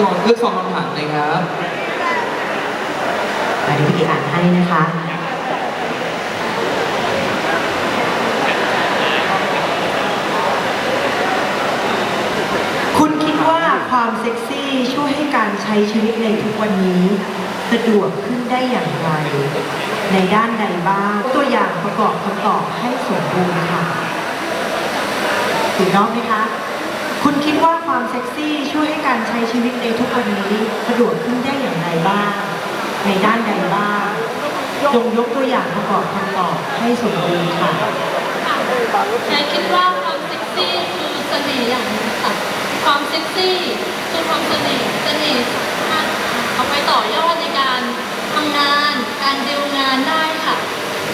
จะลองเลือกสองคำถามเลยครับมาดูพี่อ่านให้นะคะคุณคิดว่าความเซ็กซี่ช่วยให้การใช้ชีวิตในทุกวันนี้ สะดวกขึ้นได้อย่างไร ในด้านใดบ้างตัวอย่างประกอบคำตอบให้สมบูรณ์ค่ะถูกต้องไหมคะ คุณคิดว่าความเซ็กซี่ช่วยให้การใช้ชีวิตในทุกวันนี้สะดวกขึ้นได้อย่างไรบ้าง ในด้านใดบ้างจงยกตัวอย่างประกอบคำตอบให้สมบูรณ์ค่ะแอนคิดว่าความเซ็กซี่คือเสน่ห์อย่างนึงค่ะความเซ็กซี่คือความเสน่ห์เสน่ห์สามารถเอาไปต่อยอดในการทำงาน การดีลงานได้ค่ะ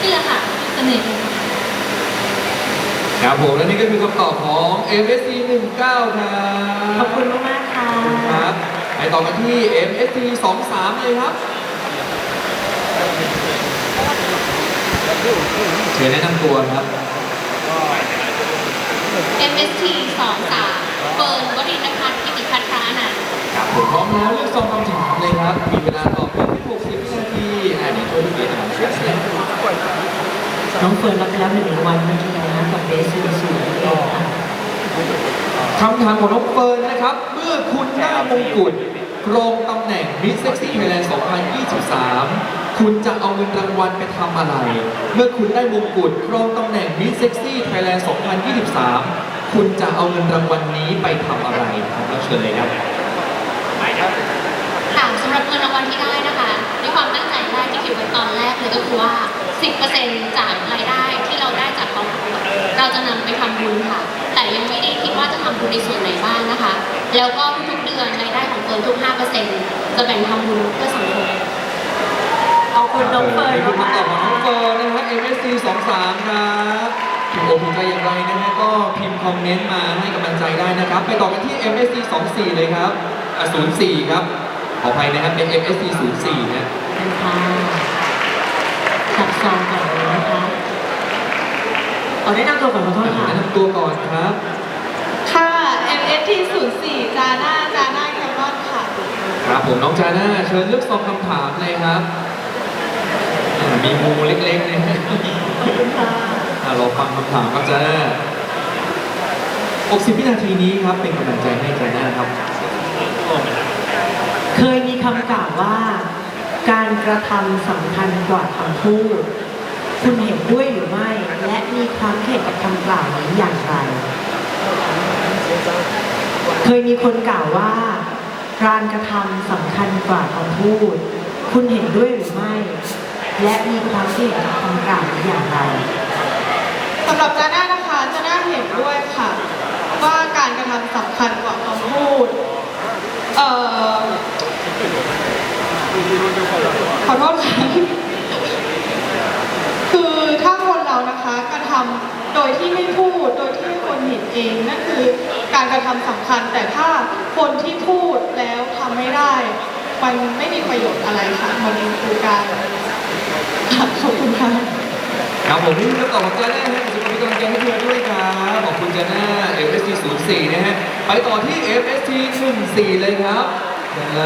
นี่แหละค่ะเสน่ห์ ครับผมและนี่ก็คือคำตอบของ MSC 19ครับขอบคุณมากๆค่ะครับไปต่อกันที่ MSC 23เลยครับเชิญแนะนำตัวครับ MST 2 3เฟิร์นวรินทร์พัฒน์กิติพัฒนานันท์ครับผมพร้อมแล้วเลือกซองคำถามเลยครับมีเวลาตอบเพียงแค่60วินาทีอ่าเดี๋ยวช่วยพี่เกียรติอ่านช่วยเสร็จน้องเฟิร์นรับไปแล้วหนึ่งรางวัลเมื่อกี้ นะคะกับเบสซูซูนั่นเองค่ะคำถามของน้องเฟิร์นนะครับ เมื่อคุณได้มงกุฎครองตำแหน่ง Miss Sexy Thailand 2023 คุณจะเอาเงินรางวัลไปทำอะไร เมื่อคุณได้มงกุฎครองตำแหน่ง Miss Sexy Thailand 2023 คุณจะเอาเงินรางวัลนี้ไปทำอะไรครับเราเชิญเลยครับค่ะสำหรับเงินรางวัลที่ได้นะคะด้วยความตั้งใจแรกที่คิดไว้ตอนแรกเลยก็คือว่า 10%จากรายได้ที่เราได้จากกองประกวด เราจะนำไปทำบุญค่ะ แต่ยังไม่ได้คิดว่าจะทำบุญในส่วนไหนบ้างนะคะ แล้วก็ทุกๆเดือนรายได้ของเฟิร์นทุก 5%จะแบ่งทำบุญเพื่อสังคมขอบคุณน้องเฟิร์นนี่คือมาคำตอบกของน้องเฟิร์นนะฮะ MSC 23ครับถูกอกถูกใจอย่างไรนะฮะก็พิมพ์คอมเมนต์มาให้กำลังใจได้นะครับ ไปต่อกันที่ MSC 24เลยครับอะ04 ครับ ขออภัยนะครับเป็น MSC 04นะๆนะคะจับซองก่อนเลยนะคะ เอาแนะนำตัวก่อนขอโทษค่ะแนะนำตัวก่อนครับ ค่ะ MS ที่04จาน่าจาน่าแคมอนค่ะ ครับผมน้องจาน่าเชิญเลือกซองคำถามเลยครับอ่ามีงูเล็กๆนะฮะขอบคุณค่ะอะเราฟังคำถามครับจาน่า60วินาทีนี้ครับเป็นกำลังใจให้จาน่าครับ เคยมีคำกล่าวว่า การกระทำสำคัญกว่าคำพูด คุณเห็นด้วยหรือไม่ และมีความเห็นกับคำกล่าวนี้อย่างไร เคยมีคนกล่าวว่า การกระทำสำคัญกว่าคำพูด คุณเห็นด้วยหรือไม่ และมีความเห็นกับคำกล่าวนี้อย่างไรสำหรับจาน่านะคะจาน่าเห็นด้วยค่ะ ว่าการกระทำสำคัญกว่าคำพูดเอ่อขอโทษค่ะ เรานะคะกระทำโดยที่ไม่พูด โดยที่คนเห็นเองนั่นคือการกระทำสำคัญ แต่ถ้าคนที่พูดแล้วทำไม่ได้ มันไม่มีประโยชน์อะไรค่ะมันคือการขอบคุณค่ะครับผมนี่คือคำตอบของจาน่าฮะจะมีกำลังใจให้เธอด้วยครับขอบคุณจาน่า MST 04นะฮะไปต่อที่ MST 14เลยครับเชิญเล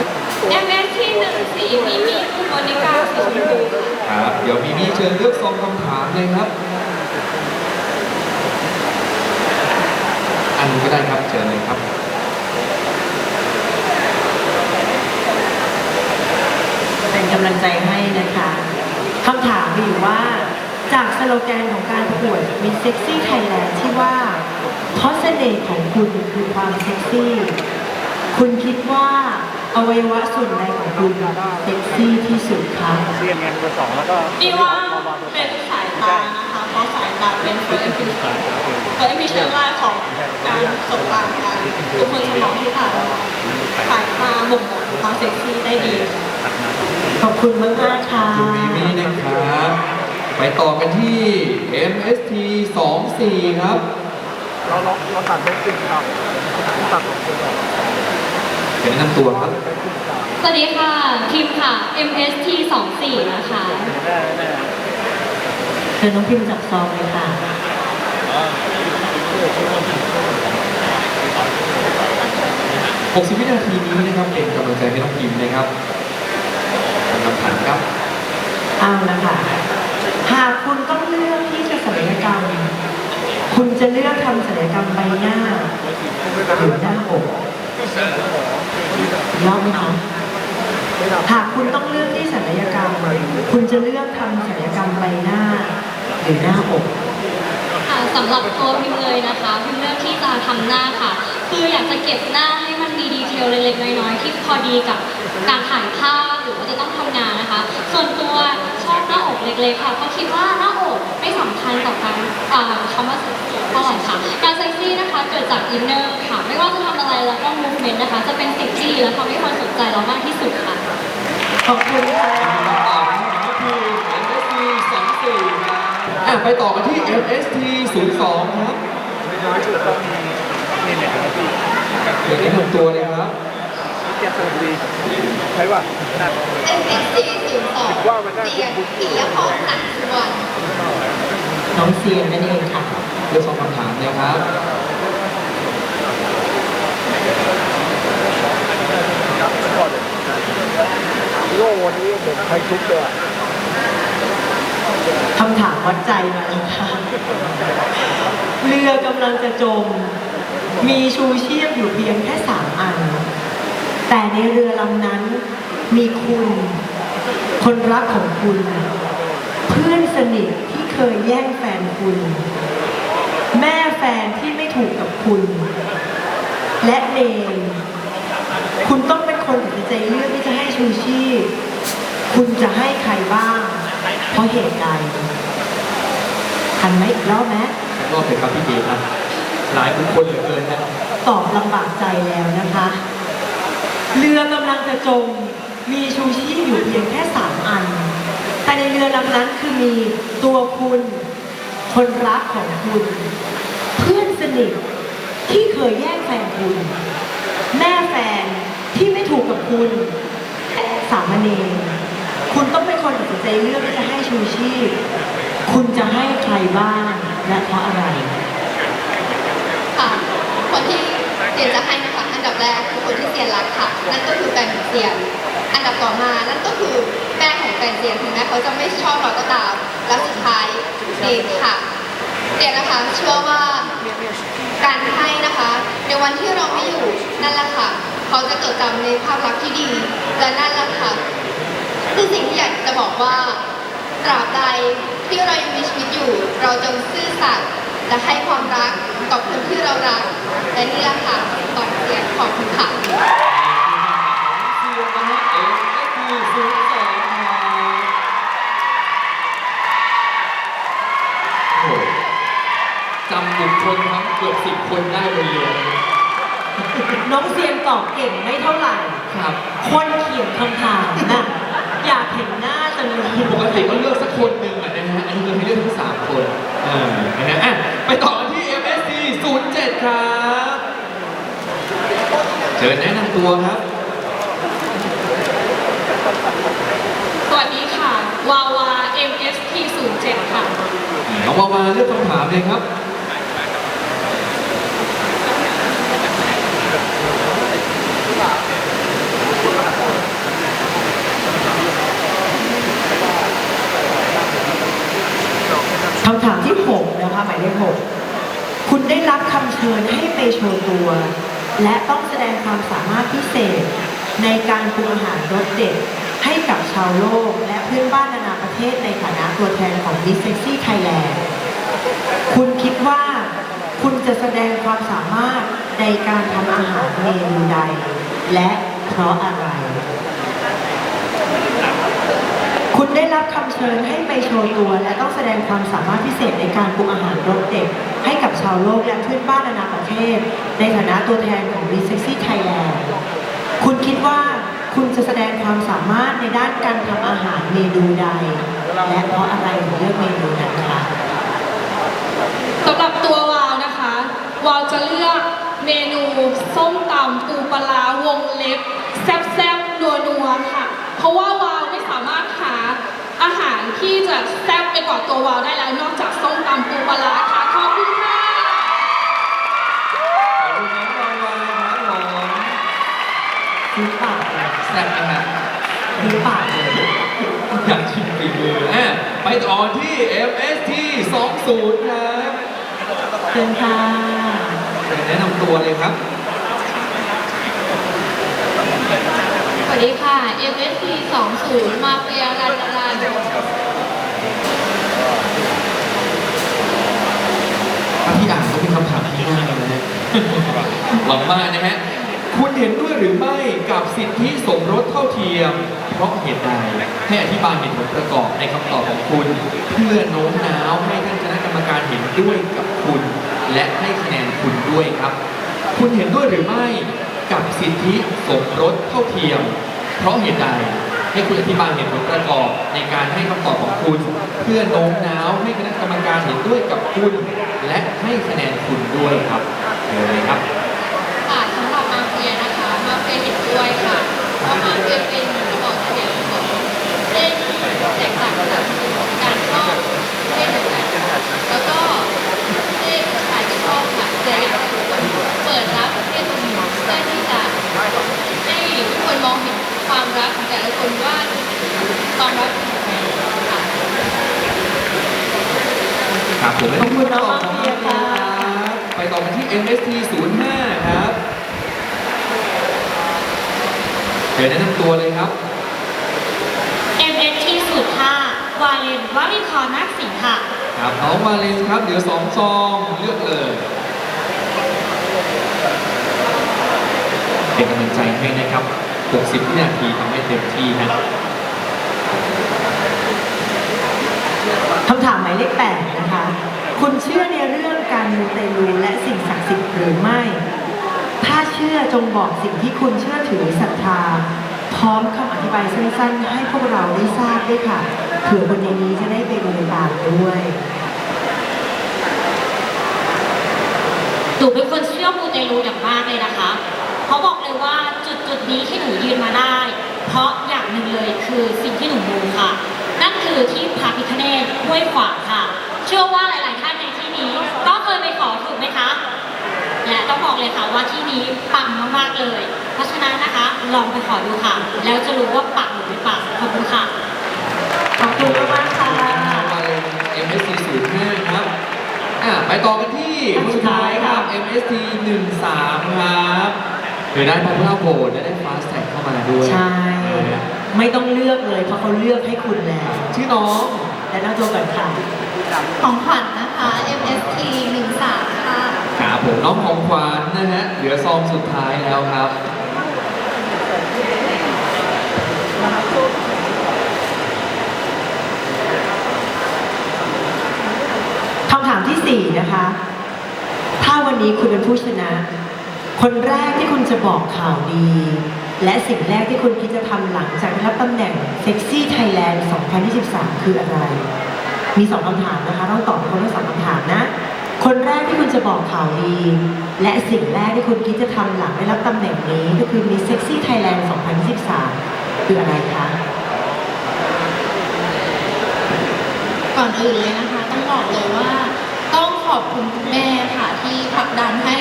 ยเชิญนะ MS ที่14มีมีคุณโมนิกาสีชมพูครับเดี๋ยวมีมี่เชิญเลือกซองคำถามเลยครับ อันก็ได้ครับเชิญเลยครับเป็นกำลังใจให้นะคะคำถามมีอยู่ว่าจากสโลแกนของการประกวด Miss Sexy Thailand ที่ว่าเพราะเสน่ห์ของคุณคือความเซ็กซี่ คุณคิดว่า อวัยวะส่วนใดของคุณเซ็กซี่ที่สุดคะเรียนไงเบอร์สองแล้วก็นี่ว่าเป็นสายตานะคะ เพราะสายตาเป็นเฟิร์สอิมพิชเฟิร์สอิมพิชแรกของการสบตาการทุกคนจะมองที่ผ่านสายตาบ่งบอกถึงความเซ็กซี่ได้ดี ขอบคุณมากมากๆค่ะคุณมีมี่นะครับ ไปต่อกันที่ MST 24 ครับ เราเราเราตัดได้ครึ่งครับตัดออกไปก่อนเชิญ แนะนำตัวครับ สวัสดีค่ะ พิมพ์ค่ะ MST 24นะคะแน่แน่เชิญน้องพิมพ์จับซองเลยค่ะ 60 วินาทีนี้นะครับเป็นกำลังใจให้น้องพิมนะครับกำลังผ่านครับเอาละค่ะ หากคุณต้องเลือกที่จะศัลยกรรม คุณจะเลือกทำศัลยกรรมใบหน้าหรือหน้าอก ยอมไหมคะหากคุณต้องเลือกที่ศัลยกรรม คุณจะเลือกทำศัลยกรรมใบหน้า หรือหน้าอกค่ะสำหรับตัวพิมเลยนะคะพิมเลือกที่จะทำหน้าค่ะ คืออยากจะเก็บหน้าให้มันมีดีเทลเล็กๆน้อยๆที่พอดีกับการถ่ายภาพหรือว่าจะต้องทำงานนะคะ ส่วนตัวชอบหน้าอกเล็กๆค่ะเพราะคิดว่าหน้าอกไม่สำคัญต่อการคำว่าเซ็กซี่เท่าไหร่ค่ะการเซ็กซี่นะคะเกิดจากอินเนอร์ค่ะ ไม่ว่าจะทำอะไรแล้วก็ม เมนต์นะคะ จะเป็นสิ่งที่ดีและทำให้คนสนใจเรามากที่สุดค่ะ ขอบคุณค่ะตอบนะครับก็คือ MST 24ครับอะไปต่อกันที่ MST 02ครับไม่น้อยสุดต้องมีนี่เนี่ยที่เดี๋ยวแนะนำตัวเลยครับแกสนุกดีใช่ป่ะนั่น MSC 02ว่ามันน่าเสียงปิยพงษ์สังสุวรรณน้องเซียนนั่นเองค่ะเรื่องสองคำถามนะครับ ก่อนโลวันนี้เหมือนใครทุบเลยคำถามวัดใจมาแล้วค่ะเรือกำลังจะจม มีชูชีพอยู่เพียงแค่สามอัน แต่ในเรือลำนั้นมีคุณ คนรักของคุณ เพื่อนสนิทที่เคยแย่งแฟนคุณ แม่แฟนที่ไม่ถูกกับคุณ และเนมคุณต้องเป็นคนตัดสินใจ เลือกที่จะให้ชูชีพคุณจะให้ใครบ้าง เพราะเหตุใดทันไหมอีกรอบไหมรอบเลยครับพี่เก๋ครับหลายบุคคลเหลือเกินนะตอบลำบากใจแล้วนะคะ เรือกำลังจะจม มีชูชีพอยู่เพียงแค่สามอัน แต่ในเรือลำนั้นคือมีตัวคุณ คนรักของคุณ เพื่อนสนิทที่เคยแย่งแฟนคุณ แม่แฟน ที่ไม่ถูกกับคุณและสามเณรคุณต้องเป็นคนตัดสินใจเลือกที่จะให้ชูชีพ คุณจะให้ใครบ้างและเพราะอะไร ค่ะ คนที่เซียนจะให้นะคะ อันดับแรกคือคนที่เซียนรักค่ะ นั่นก็คือแฟนของเซียน อันดับต่อมานั่นก็คือแม่ของแฟนเซียนถึงแม้เขาจะไม่ชอบเราก็ตาม แล้วสุดท้ายเซียนค่ะเซียนนะคะเชื่อว่าการให้นะคะ ในวันที่เราไม่อยู่นั่นแหละค่ะ เขาจะเกิดจำในภาพลักษณ์ที่ดีและนั่นแหละค่ะคือสิ่งที่อยากจะบอกว่าตราบใดที่เรายังมีชีวิตอยู่ เราจงซื่อสัตย์และให้ความรักกับคนที่เรารักและนี่แหละค่ะตอบเสียงขอบคุณค่ะเซียนโอ้โหจำบุคคลทั้งเกือบสิบคนได้บนเรือเลย น้องเซียนตอบเก่งไม่เท่าไหร่ ครับคนเขียนคำถามน่ะอยากเห็นหน้าจังเลยปกติก็เลือกสักคนหนึ่งอะนะฮะอันนี้เราให้เลือกทั้งสามคนเออนะฮะอะไปต่อกันที่ MSC 07 ครับเชิญแนะนำตัวครับสวัสดีค่ะ วาวา MST 07 ค่ะน้องวาวาเลือกคำถามเลยครับ คำถามที่ 6 นะคะ หมายเลข6คุณได้รับคำเชิญให้ไปโชว์ตัว และต้องแสดงความสามารถพิเศษ ในการปรุงอาหารรสเด็ดให้กับชาวโลก และเพื่อนบ้านนานาประเทศในฐานะตัวแทนของ Miss Sexy Thailand คุณคิดว่า คุณจะแสดงความสามารถในการทำอาหารเมนูใด และเพราะอะไร คุณได้รับคำเชิญให้ไปโชว์ตัว และต้องแสดงความสามารถพิเศษในการปรุงอาหารรสเด็ดให้กับชาวโลกและเพื่อนบ้านนานาประเทศ ในฐานะตัวแทนของ b ิ s e x y Thailand คุณคิดว่าคุณจะแสดงความสามารถในด้านการทำอาหารเมนูใด และเพราะอะไรถึงเลือกเมนูนั้นคะสำหรับตัววาวนะคะ วาวจะเลือกเมนูส้มตำปูปลาร้าวงเล็บ แซ่บๆนัวๆค่ะ เพราะว่าวาวไม่สามารถหาอาหารที่จะแซ่บ ไปกว่าตัววาวได้แล้วนอกจากส้มตำปูปลาร้าค่ะขอบคุณค่ะขอบคุณน้องวาวาครับผมซ่บไหมฮะหรือปล่าเลยอยากชิมฝีมืออะไปต่อที่ MST 20ครับเชิญค่ะแนะนำตัวเลยครับสวัสดีค่ะ MSP 20มาเฟียรันรัน ถ้าพี่อ่านก็เป็นคำถามที่ง่ายเลยนะหวังมากนะฮะคุณเห็นด้วยหรือไม่กับสิทธิสมรสเท่าเทียม เพราะเหตุใดให้อธิบายเหตุผลประกอบในคำตอบของคุณ เพื่อโน้มน้าวให้ท่านคณะกรรมการเห็นด้วยกับคุณ และให้คะแนนคุณด้วยครับ คุณเห็นด้วยหรือไม่กับสิทธิสมรสเท่าเทียม เพราะเหตุใดให้คุณอธิบายเหตุผลประกอบในการให้คำตอบของคุณ เพื่อโน้มน้าวให้คณะกรรมการเห็นด้วยกับคุณ และให้คะแนนคุณด้วยครับเชิญเลยครับ ค่ะสำหรับมาเฟียนะคะ มาเฟียเห็นด้วยค่ะเพราะมาเฟียเป็นระบอบเสียงของเส้นแตกต่างจากการชอบเพศเดียวกันแล้วก็เพศชายที่ชอบค่ะแต่อยากให้ทุกคนเปิดรับเพศตรงนี้เพื่อที่จะให้ทุกคนมองเห็นความรักของแต่ละคนว่าความรักเป็นยังไงค่ะ ครับผมขอบคุณน้องขบมาเฟียครับ ไปต่อกันที่ MST 05 ครับ เดี๋ยวแนะนำตัวเลยครับ MST สุดค่ะวาเลนวรินทร์นักสิงห์ค่ะ ครับน้องมาเลนครับ เดี๋ยวสองซองเลือกเลย เป็นกำลังใจให้นะครับ 60วินาทีทำให้เต็มที่นะ คำถามหมายเลขแปดนะคะ คุณเชื่อในเรื่องการมูเตลูและสิ่งศักดิ์สิทธิ์หรือไม่ ถ้าเชื่อจงบอกสิ่งที่คุณเชื่อถือศรัทธา พร้อมคำอธิบายสั้นๆ ให้พวกเราได้ทราบด้วยค่ะ เผื่อคนในนี้จะได้ไปดูตามด้วยหนูเป็นคนเชื่อมูเตลูอย่างมากเลยนะคะเพราบอกเลยว่าจุดจุดๆนี้ที่หนูยืนมาได้ เพราะอย่างหนึ่งเลยคือสิ่งที่หนูมูค่ะ คือที่พระพิคเนตห้วยขวางค่ะ เชื่อว่าหลาย ๆ ท่านในที่นี้ ก็เคยไปขอถูกไหมคะและต้องบอกเลยค่ะว่าที่นี้ปังมาก ๆ เลย เพราะฉะนั้นนะคะ ลองไปขอดูค่ะ แล้วจะรู้ว่าปังหรือไม่ปังขอบคุณค่ะ ขอบคุณมากๆค่ะมาเลน MST 05ครับอะไปต่อกันที่คนสุดท้ายครับ MST 13ครับเดี๋ยวได้พอพลาโหวตและได้ฟาสแท็กเข้ามาด้วย ใช่ ไม่ต้องเลือกเลยเพราะเขาเลือกให้คุณแล้วชื่อน้องและนั่งตัวก่อนค่ะของขวัญนะคะ MST 13ค่ะครับผมน้องของขวัญนะฮะเหลือซองสุดท้ายแล้วครับคำถามที่สี่นะคะ ถ้าวันนี้คุณเป็นผู้ชนะ คนแรกที่คุณจะบอกข่าวดี และสิ่งแรกที่คุณคิดจะทำหลังจากได้รับตำแหน่ง Sexy Thailand 2023 คืออะไร มีสองคำถามนะคะ ต้องตอบคนละสองคำถามนะ คนแรกที่คุณจะบอกข่าวดี และสิ่งแรกที่คุณคิดจะทำหลังได้รับตำแหน่งนี้ก็คือ Miss Sexy Thailand 2023 คืออะไรคะ ก่อนอื่นเลยนะคะ ต้องบอกเลยว่า ต้องขอบคุณคุณแม่ค่ะที่ผลักดันให้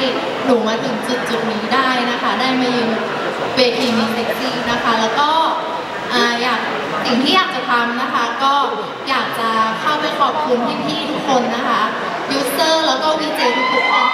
หนูมาถึงจุดจุดนี้ได้นะคะ ได้มายืน เวทีมีเซ็กซีนะคะ แล้วก็อ่าอยากสิ่งที่อยากจะทำนะคะ ก็อยากจะเข้าไปขอบคุณพี่ๆทุกคนนะคะยูเซอร์แล้วก็วีเจทุกๆคน